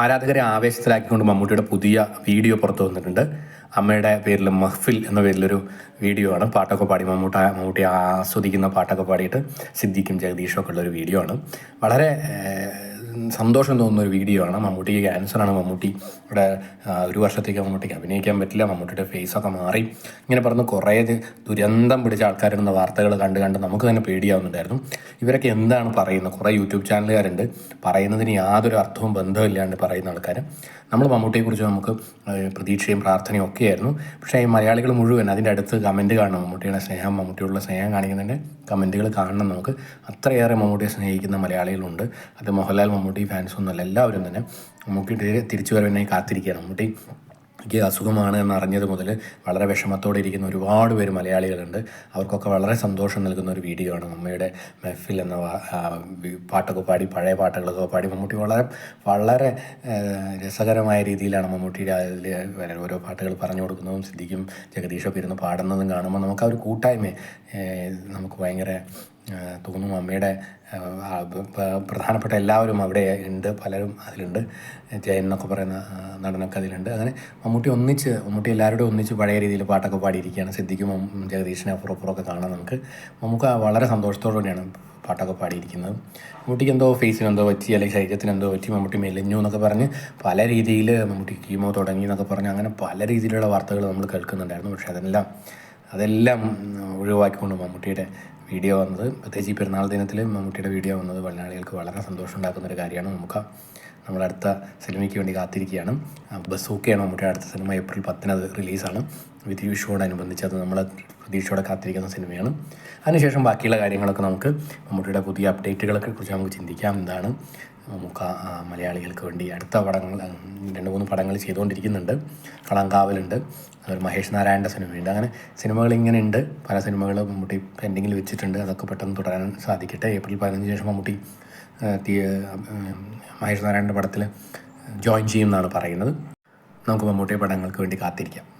ആരാധകരെ ആവേശത്തിലാക്കിക്കൊണ്ട് മമ്മൂട്ടിയുടെ പുതിയ വീഡിയോ പുറത്തു വന്നിട്ടുണ്ട്. അമ്മയുടെ പേരിൽ മഹ്ഫിൽ എന്ന പേരിലൊരു വീഡിയോ ആണ്. പാട്ടൊക്കെ പാടി മമ്മൂട്ട മമ്മൂട്ടി ആസ്വദിക്കുന്ന പാട്ടൊക്കെ പാടിയിട്ട് സിദ്ദിഖും ജഗദീഷും ഒക്കെ ഉള്ള ഒരു വീഡിയോ ആണ്. വളരെ സന്തോഷം തോന്നുന്ന ഒരു വീഡിയോ ആണ്. മമ്മൂട്ടിക്ക് ക്യാൻസറാണ് മമ്മൂട്ടി ഇവിടെ ഒരു വർഷത്തേക്ക് മമ്മൂട്ടിക്ക് അഭിനയിക്കാൻ പറ്റില്ല. മമ്മൂട്ടിയുടെ ഫേസ് ഒക്കെ മാറി. ഇങ്ങനെ പറഞ്ഞ് കുറേ ദുരന്തം പിടിച്ച ആൾക്കാരുടെ വാർത്തകൾ കണ്ട് കണ്ട് നമുക്ക് തന്നെ പേടിയാവുന്നുണ്ടായിരുന്നു. ഇവരൊക്കെ എന്താണ് പറയുന്നത്? കുറേ യൂട്യൂബ് ചാനലുകാരുണ്ട്. പറയുന്നതിന് യാതൊരു അർത്ഥവും ബന്ധമില്ലാണ്ട് പറയുന്ന ആൾക്കാർ നമ്മൾ മമ്മൂട്ടിയെക്കുറിച്ച് നമുക്ക് പ്രതീക്ഷയും പ്രാർത്ഥനയും ഒക്കെയായിരുന്നു. പക്ഷേ ഈ മലയാളികൾ മുഴുവൻ അതിന്റെ അടുത്ത് കമന്റ് കാണണം. മമ്മൂട്ടിയുടെ സ്നേഹം മമ്മൂട്ടിയുള്ള സ്നേഹം കാണിക്കുന്നതിന്റെ കമന്റുകൾ കാണണം നമുക്ക്. അത്രയേറെ മമ്മൂട്ടിയെ സ്നേഹിക്കുന്ന മലയാളികളുണ്ട്. അത് മോഹൻലാൽ മമ്മൂട്ടി ഫാൻസ് ഒന്നുമല്ല എല്ലാവരും തന്നെ. മമ്മൂട്ടി തിരിച്ചു വരവിനായി കാത്തിരിക്കുകയാണ്. മമ്മൂട്ടി എനിക്ക് അസുഖമാണ് എന്ന് അറിഞ്ഞത് മുതൽ വളരെ വിഷമത്തോടെ ഇരിക്കുന്ന ഒരുപാട് പേര് മലയാളികളുണ്ട്. അവർക്കൊക്കെ വളരെ സന്തോഷം നൽകുന്ന ഒരു വീഡിയോ ആണ്. അമ്മയുടെ മെഫിൽ എന്ന പാട്ടൊക്കെ പാടി പഴയ പാട്ടുകളൊക്കെ പാടി മമ്മൂട്ടി വളരെ വളരെ രസകരമായ രീതിയിലാണ് മമ്മൂട്ടിയുടെ അതിൽ ഓരോ പാട്ടുകൾ പറഞ്ഞു കൊടുക്കുന്നതും സിദ്ധിക്കും ജഗദീഷൊക്കെ ഇരുന്ന് പാടുന്നതും കാണുമ്പോൾ നമുക്ക് ആ ഒരു കൂട്ടായ്മ നമുക്ക് ഭയങ്കര തോന്നും അമ്മയുടെ പ്രധാനപ്പെട്ട എല്ലാവരും അവിടെ ഉണ്ട് പലരും അതിലുണ്ട്. ജയൻ എന്നൊക്കെ പറയുന്ന നടനൊക്കെ അതിലുണ്ട്. അങ്ങനെ മമ്മൂട്ടി ഒന്നിച്ച് മമ്മൂട്ടി എല്ലാവരോടും ഒന്നിച്ച് പഴയ രീതിയിൽ പാട്ടൊക്കെ പാടിയിരിക്കുകയാണ്. സിദ്ധിക്കും ജഗദീഷിനെ അപ്പുറം അപ്പുറമൊക്കെ കാണാം നമുക്ക്. നമുക്ക് വളരെ സന്തോഷത്തോടു കൂടിയാണ് പാട്ടൊക്കെ പാടിയിരിക്കുന്നത്. മമ്മൂട്ടിക്ക് എന്തോ ഫേസിന് എന്തോ പറ്റി അല്ലെങ്കിൽ ശരീരത്തിന് എന്തോ പറ്റി മമ്മൂട്ടി മെലിഞ്ഞു എന്നൊക്കെ പറഞ്ഞ് പല രീതിയിൽ മമ്മൂട്ടി കീമോ തുടങ്ങി എന്നൊക്കെ പറഞ്ഞ് അങ്ങനെ പല രീതിയിലുള്ള വാർത്തകൾ നമ്മൾ കേൾക്കുന്നുണ്ടായിരുന്നു. പക്ഷേ അതെല്ലാം അതെല്ലാം ഒഴിവാക്കിക്കൊണ്ട് മമ്മൂട്ടിയുടെ വീഡിയോ വന്നത്. പ്രത്യേകിച്ച് ഈ പെരുന്നാൾ ദിനത്തിൽ മമ്മൂട്ടിയുടെ വീഡിയോ വന്നത് മലയാളികൾക്ക് വളരെ സന്തോഷം ഉണ്ടാക്കുന്ന ഒരു കാര്യമാണ്. നമുക്ക് നമ്മുടെ അടുത്ത സിനിമയ്ക്ക് വേണ്ടി കാത്തിരിക്കുകയാണ്. ബസ് ബസൂക്കയാണ് മമ്മൂട്ടിയുടെ അടുത്ത സിനിമ ഏപ്രിൽ പത്തിന് അത് റിലീസാണ്. വിധി വിഷുവോടനുബന്ധിച്ച് അത് നമ്മൾ പ്രതീക്ഷയോടെ കാത്തിരിക്കുന്ന സിനിമയാണ്. അതിനുശേഷം ബാക്കിയുള്ള കാര്യങ്ങളൊക്കെ നമുക്ക് മമ്മൂട്ടിയുടെ പുതിയ അപ്ഡേറ്റുകളൊക്കെ കുറിച്ച് നമുക്ക് ചിന്തിക്കാം. എന്താണ് ആ മലയാളികൾക്ക് വേണ്ടി അടുത്ത പടങ്ങൾ രണ്ട് മൂന്ന് പടങ്ങൾ ചെയ്തുകൊണ്ടിരിക്കുന്നുണ്ട്. കളങ്കാവലുണ്ട്. അതുപോലെ മഹേഷ് നാരായണന്റെ സിനിമയുണ്ട് അങ്ങനെ സിനിമകൾ ഇങ്ങനെ ഉണ്ട് പല സിനിമകൾ മമ്മൂട്ടി പെൻഡിങ്ങിൽ വെച്ചിട്ടുണ്ട്. അതൊക്കെ പെട്ടെന്ന് തുടരാൻ സാധിക്കട്ടെ. ഏപ്രിൽ പതിനഞ്ചിന് ശേഷം മമ്മൂട്ടി മഹേഷ് നാരായണന്റെ പടത്തിൽ ജോയിൻ ചെയ്യും എന്നാണ് പറയുന്നത്. നമുക്ക് മമ്മൂട്ടിയുടെ പടങ്ങൾക്ക് വേണ്ടി കാത്തിരിക്കാം.